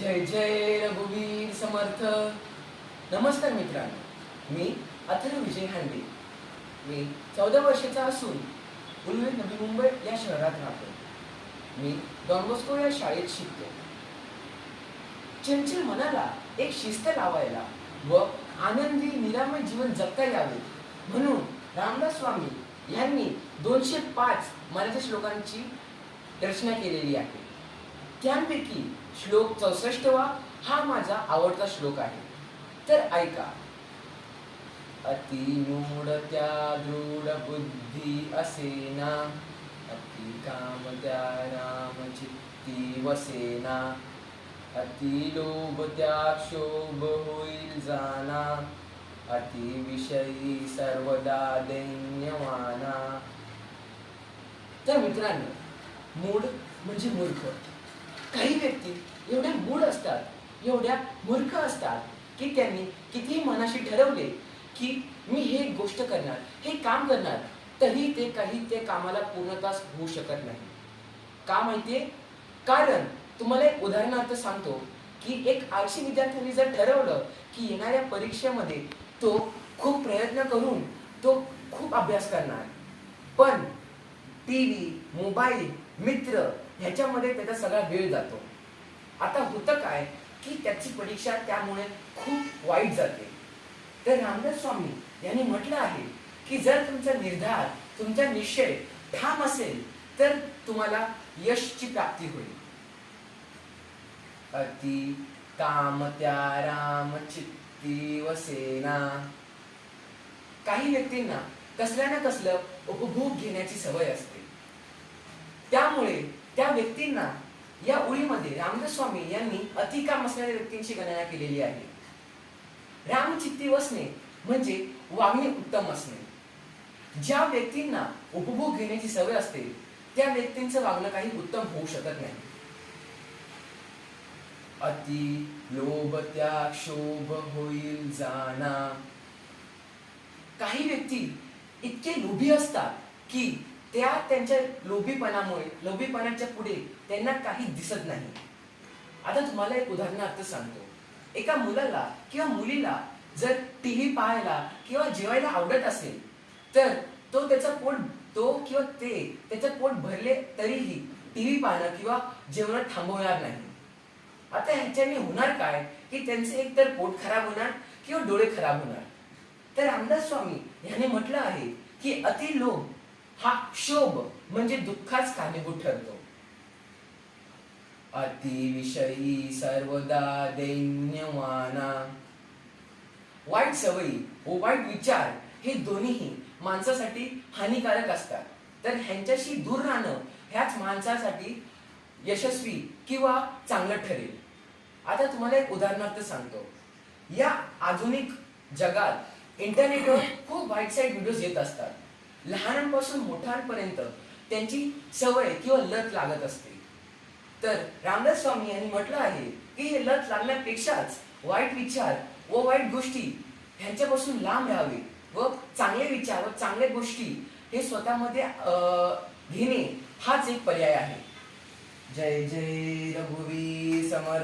जय जय रघुवीर समर्थ. नमस्कार मित्रांनो मी अथर्व विजय हांडे. मी चौदा वर्षाचा असून उल्वे नवी मुंबई या शहरात राहतो. मी डॉनबॉस्को या शाळेत शिकतो. चंचल मनाला एक शिस्त लावायला व आनंदी निरामय जीवन जगता यावे. म्हणून रामदास स्वामी यांनी दोनशे पाच मराठी श्लोकांची रचना केलेली आहे. त्यापैकी श्लोक चौसष्टवा हा माझा आवडता श्लोक आहे. तर ऐका. अति मूढ त्या दृढ बुद्धी असेना अति काम त्या राम चित्ती वसेना अति लोभ त्या क्षोभ होईल जाना अति विषयी सर्वदा दैन्यवाना तर मित्रांनो मूढ म्हणजे मूर्ख. काही व्यक्ती एवढ्या मूढ असतात एवढ्या मूर्ख असतात की त्यांनी कितीही मनाशी ठरवले की मी हे गोष्ट करणार हे काम करणार तरी ते काही ते कामाला पूर्णतास होऊ शकत नाही. का माहितीये? कारण तुम्हाला एक उदाहरणार्थ सांगतो की एक आळशी विद्यार्थ्यांनी जर ठरवलं की येणाऱ्या परीक्षेमध्ये तो खूप प्रयत्न करून तो खूप अभ्यास करणार. पण टी व्ही मोबाईल मित्र ह्याच्यामध्ये त्याचा सगळा वेळ जातो. आता होतं काय की त्याची परीक्षा त्यामुळे खूप वाईट जाते. तर रामदास स्वामी यांनी म्हटलं आहे की जर तुमचा निर्धार तुमचा निश्चय ठाम असेल तर तुम्हाला यशची प्राप्ती होईल. अति काम त्या राम चित्ती वसेना. काही व्यक्तींना कसल्या ना कसलं उपभोग घेण्याची सवय असते. त्यामुळे त्या व्यक्तींना या ओळीमध्ये रामदास स्वामी यांनी अतिकाम असणाऱ्या व्यक्तींची गणना केलेली आहे. रामचित्ती वसणे म्हणजे वागणे उत्तम असणे. ज्या व्यक्तींना उपभोग घेण्याची सवय असते त्या व्यक्तींचं वागणं काही उत्तम होऊ शकत नाही. अति लोभ त्या क्षोभ होईल जाना काही व्यक्ती इतके लोभी असतात की त्या त्यांच्या लोभीपणामुळे लोभीपणाच्या पुढे त्यांना काही दिसत नाही. आता तुम्हाला एक उदाहरणार्थ सांगतो. एका मुलाला किंवा मुलीला जर टी व्ही पाहायला किंवा जेवायला आवडत असेल तर तो त्याचा पोट तो किंवा ते त्याचं पोट भरले तरीही टीव्ही पाहणं किंवा जेवण थांबवणार नाही. आता ह्याच्याने होणार काय? की त्यांचे एक तर पोट खराब होणार किंवा डोळे खराब होणार. तर रामदास स्वामी याने म्हटलं आहे की अति लोभ हा क्षोभ म्हणजे दुःखाच कारणीभूत ठरतो. अतिविषयी सर्वदा दैन्यमाना. वाईट सवयी व वाईट विचार हे दोन्हीही माणसासाठी हानिकारक असतात. तर ह्यांच्याशी दूर राहणं ह्याच माणसासाठी यशस्वी किंवा चांगलं ठरेल. आता तुम्हाला एक उदाहरणार्थ सांगतो. या आधुनिक जगात इंटरनेटवर खूप वाईट साईड व्हिडिओज येत असतात. लहानांपासून मोठ्यांपर्यंत त्यांची सवय किंवा लत लागत असते. तर रामदास स्वामी यांनी म्हटलं आहे की हे लत लागण्यापेक्षाच वाईट विचार व वाईट गोष्टी ह्यांच्यापासून लांब राहावे व चांगले विचार व चांगल्या गोष्टी हे स्वतःमध्ये अं, घेणे हाच एक पर्याय आहे. जय जय रघुवीर समर्थ.